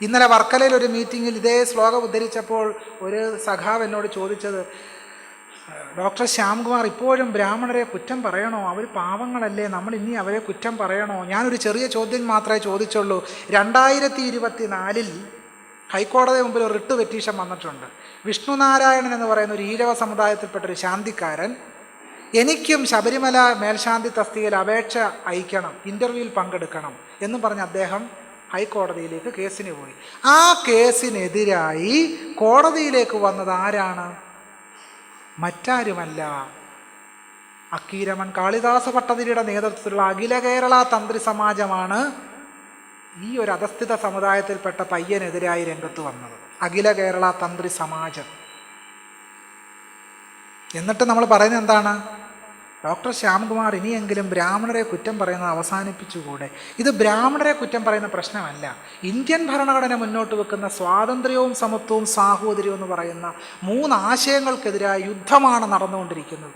ഇന്നലെ വർക്കലയിൽ ഒരു മീറ്റിങ്ങിൽ ഇതേ ശ്ലോകം ഉദ്ധരിച്ചപ്പോൾ ഒരു സഖാവ് എന്നോട് ചോദിച്ചത് ഡോക്ടർ ശ്യാംകുമാർ ഇപ്പോഴും ബ്രാഹ്മണരെ കുറ്റം പറയണോ? അവർ പാവങ്ങളല്ലേ നമ്മൾ ഇനി അവരെ കുറ്റം പറയണോ? ഞാനൊരു ചെറിയ ചോദ്യം മാത്രമേ ചോദിച്ചുള്ളൂ. രണ്ടായിരത്തി ഇരുപത്തി നാലിൽ ഹൈക്കോടതി മുമ്പിൽ ഒരു റിട്ട് പെറ്റീഷൻ വന്നിട്ടുണ്ട്. വിഷ്ണുനാരായണൻ എന്ന് പറയുന്ന ഒരു ഈഴവ സമുദായത്തിൽപ്പെട്ട ഒരു ശാന്തിക്കാരൻ എനിക്കും ശബരിമല മേൽശാന്തി തസ്തികയിൽ അപേക്ഷ അയക്കണം ഇന്റർവ്യൂവിൽ പങ്കെടുക്കണം എന്ന് പറഞ്ഞ് അദ്ദേഹം ഹൈക്കോടതിയിലേക്ക് കേസിന് പോയി. ആ കേസിനെതിരായി കോടതിയിലേക്ക് വന്നത് ആരാണ്? മറ്റാരുമല്ല. അക്കീരമൺ കാളിദാസ ഭട്ടതിരിയുടെ നേതൃത്വത്തിലുള്ള അഖില കേരള തന്ത്രി സമാജമാണ് ഈ ഒരു അധസ്ഥിത സമുദായത്തിൽപ്പെട്ട പയ്യനെതിരായി രംഗത്ത് വന്നത്. അഖില കേരള തന്ത്രി സമാജം. എന്നിട്ട് നമ്മൾ പറയുന്നത് എന്താണ്? ഡോക്ടർ ശ്യാംകുമാർ ഇനിയെങ്കിലും ബ്രാഹ്മണരെ കുറ്റം പറയുന്നത് അവസാനിപ്പിച്ചുകൂടെ? ഇത് ബ്രാഹ്മണരെ കുറ്റം പറയുന്ന പ്രശ്നമല്ല. ഇന്ത്യൻ ഭരണഘടന മുന്നോട്ട് വെക്കുന്ന സ്വാതന്ത്ര്യവും സമത്വവും സാഹോദര്യവും എന്ന് പറയുന്ന മൂന്ന് ആശയങ്ങൾക്കെതിരായ യുദ്ധമാണ് നടന്നുകൊണ്ടിരിക്കുന്നത്.